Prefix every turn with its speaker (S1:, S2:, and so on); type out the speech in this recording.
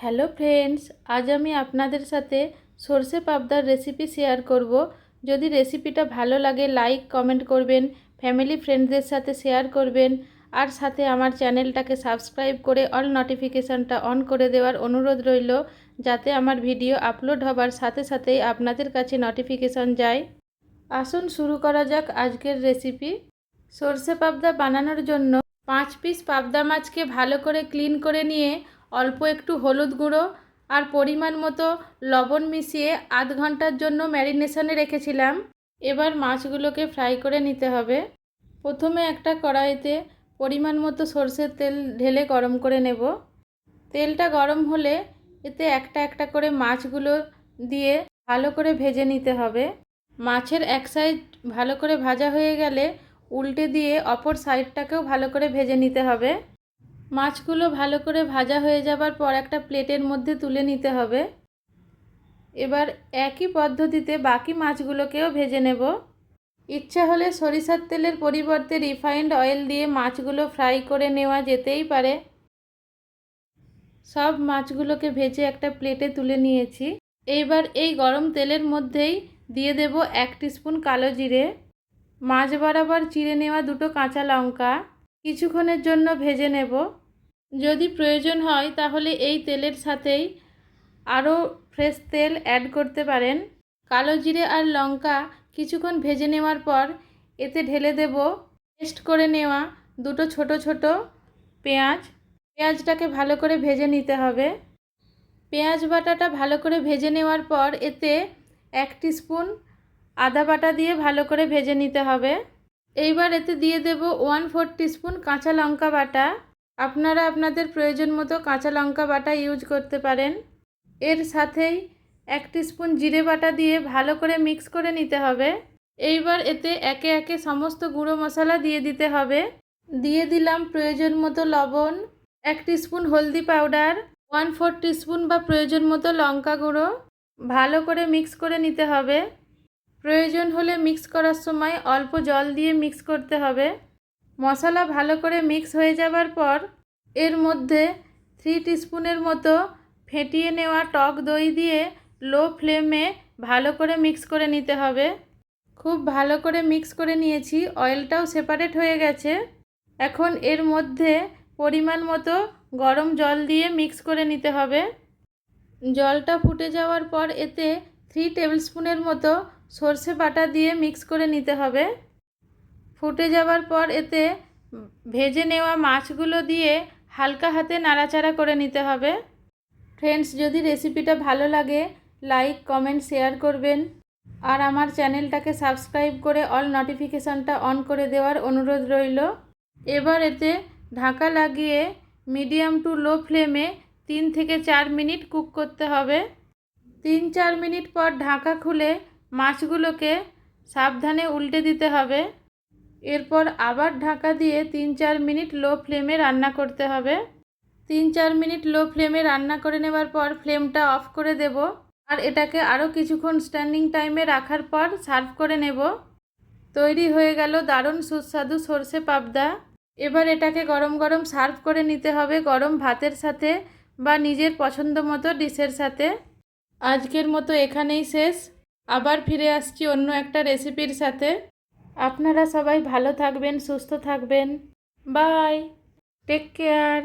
S1: Hello friends, আজ আমি আপনাদের সাথে সর্ষে পাবদার রেসিপি শেয়ার করব। যদি রেসিপিটা ভালো লাগে লাইক কমেন্ট করবেন ফ্যামিলি ফ্রেন্ডসদের সাথে শেয়ার করবেন, আর সাথে আমার চ্যানেলটাকে সাবস্ক্রাইব করে অল নোটিফিকেশানটা অন করে দেওয়ার অনুরোধ রইল, যাতে আমার ভিডিও আপলোড হবার সাথে সাথেই আপনাদের কাছে নোটিফিকেশান যায়। আসুন শুরু করা যাক আজকের রেসিপি সর্ষে পাবদা বানানোর জন্য পাঁচ পিস পাবদা মাছকে ভালো করে ক্লিন করে নিয়ে অল্প একটু হলুদ গুঁড়ো আর পরিমাণ মতো লবণ মিশিয়ে আধ ঘণ্টার জন্য ম্যারিনেশনে রেখেছিলাম। এবার মাছগুলোকে ফ্রাই করে নিতে হবে। প্রথমে একটা কড়াইতে পরিমাণ মতো সর্ষের তেল ঢেলে গরম করে নেব। তেলটা গরম হলে এতে একটা একটা করে মাছগুলো দিয়ে ভালো করে ভেজে নিতে হবে। মাছের এক সাইড ভালো করে ভাজা হয়ে গেলে উল্টে দিয়ে অপর সাইডটাকেও ভালো করে ভেজে নিতে হবে। মাছগুলো ভালো করে ভাজা হয়ে যাবার পর একটা প্লেটের মধ্যে তুলে নিতে হবে। এবার একই পদ্ধতিতে বাকি মাছগুলোকেও ভেজে নেব। ইচ্ছা হলে সরিষার তেলের পরিবর্তে রিফাইন্ড অয়েল দিয়ে মাছগুলো ফ্রাই করে নেওয়া যেতেই পারে। সব মাছগুলোকে ভেজে একটা প্লেটে তুলে নিয়েছি। এইবার এই গরম তেলের মধ্যেই দিয়ে দেব এক স্পুন কালো জিরে। মাছ বরাবর চিড়ে নেওয়া দুটো কাঁচা লঙ্কা। কিছুক্ষণের জন্য ভেজে নেব। যদি প্রয়োজন হয়, তাহলে এই তেলের সাথেই আরও ফ্রেশ তেল অ্যাড করতে পারেন। কালো জিরে আর লঙ্কা কিছুক্ষণ ভেজে নেওয়ার পর এতে ঢেলে দেব। পেস্ট করে নেওয়া দুটো ছোট ছোট পেঁয়াজ। পেঁয়াজটাকে ভালো করে ভেজে নিতে হবে। পেঁয়াজ বাটাটা ভালো করে ভেজে নেওয়ার পর এতে এক স্পুন আদা বাটা দিয়ে ভালো করে ভেজে নিতে হবে। এইবার এতে দিয়ে দেব ওয়ান ফোর স্পুন কাঁচা লঙ্কা বাটা। আপনারা আপনাদের প্রয়োজন মতো কাঁচা লঙ্কা বাটা ইউজ করতে পারেন। এর সাথেই এক স্পুন জিরে বাটা দিয়ে ভালো করে মিক্স করে নিতে হবে। এইবার এতে একে একে সমস্ত গুঁড়ো মশলা দিয়ে দিতে হবে। দিয়ে দিলাম প্রয়োজন মতো লবণ, এক স্পুন হলদি পাউডার ওয়ান ফোর স্পুন বা প্রয়োজন মতো লঙ্কা গুঁড়ো। ভালো করে মিক্স করে নিতে হবে। প্রয়োজন হলে মিক্স করার সময় অল্প জল দিয়ে মিক্স করতে হবে। মশলা ভালো করে মিক্স হয়ে যাবার পর এর মধ্যে থ্রি টিস্পুনের মতো ফেটিয়ে নেওয়া টক দই দিয়ে লো ফ্লেমে ভালো করে মিক্স করে নিতে হবে। খুব ভালো করে মিক্স করে নিয়েছি অয়েলটাও সেপারেট হয়ে গেছে। এখন এর মধ্যে পরিমাণ মতো গরম জল দিয়ে মিক্স করে নিতে হবে। জলটা ফুটে যাওয়ার পর এতে থ্রি টেবিলস্পুনের মতো সর্ষে বাটা দিয়ে মিক্স করে নিতে হবে। ফুটে যাওয়ার পর এতে ভেজে নেওয়া মাছগুলো দিয়ে হালকা হাতে নাড়াচাড়া করে নিতে হবে। ফ্রেন্ডস, যদি রেসিপিটা ভালো লাগে, লাইক, কমেন্ট, শেয়ার করবেন। আর আমার চ্যানেলটাকে সাবস্ক্রাইব করে অল নোটিফিকেশানটা অন করে দেওয়ার অনুরোধ রইল। এবার এতে ঢাকা লাগিয়ে মিডিয়াম টু লো ফ্লেমে তিন থেকে চার মিনিট কুক করতে হবে। তিন চার মিনিট পর ঢাকা খুলে মাছগুলোকে সাবধানে উল্টে দিতে হবে। এরপর আবার ঢাকা দিয়ে তিন চার মিনিট লো ফ্লেমে রান্না করতে হবে। তিন চার মিনিট লো ফ্লেমে রান্না করে নেবার পর ফ্লেমটা অফ করে দেব আর এটাকে আরও কিছুক্ষণ স্ট্যান্ডিং টাইমে রাখার পর সার্ভ করে নেব। তৈরি হয়ে গেল দারুণ সুস্বাদু সর্ষে পাবদা। এবার এটাকে গরম গরম সার্ভ করে নিতে হবে গরম ভাতের সাথে বা নিজের পছন্দ মতো ডিশের সাথে। আজকের মতো এখানেই শেষ। আবার ফিরে আসছি অন্য একটা রেসিপির সাথে। আপনারা সবাই ভালো থাকবেন সুস্থ থাকবেন। বাই। Take care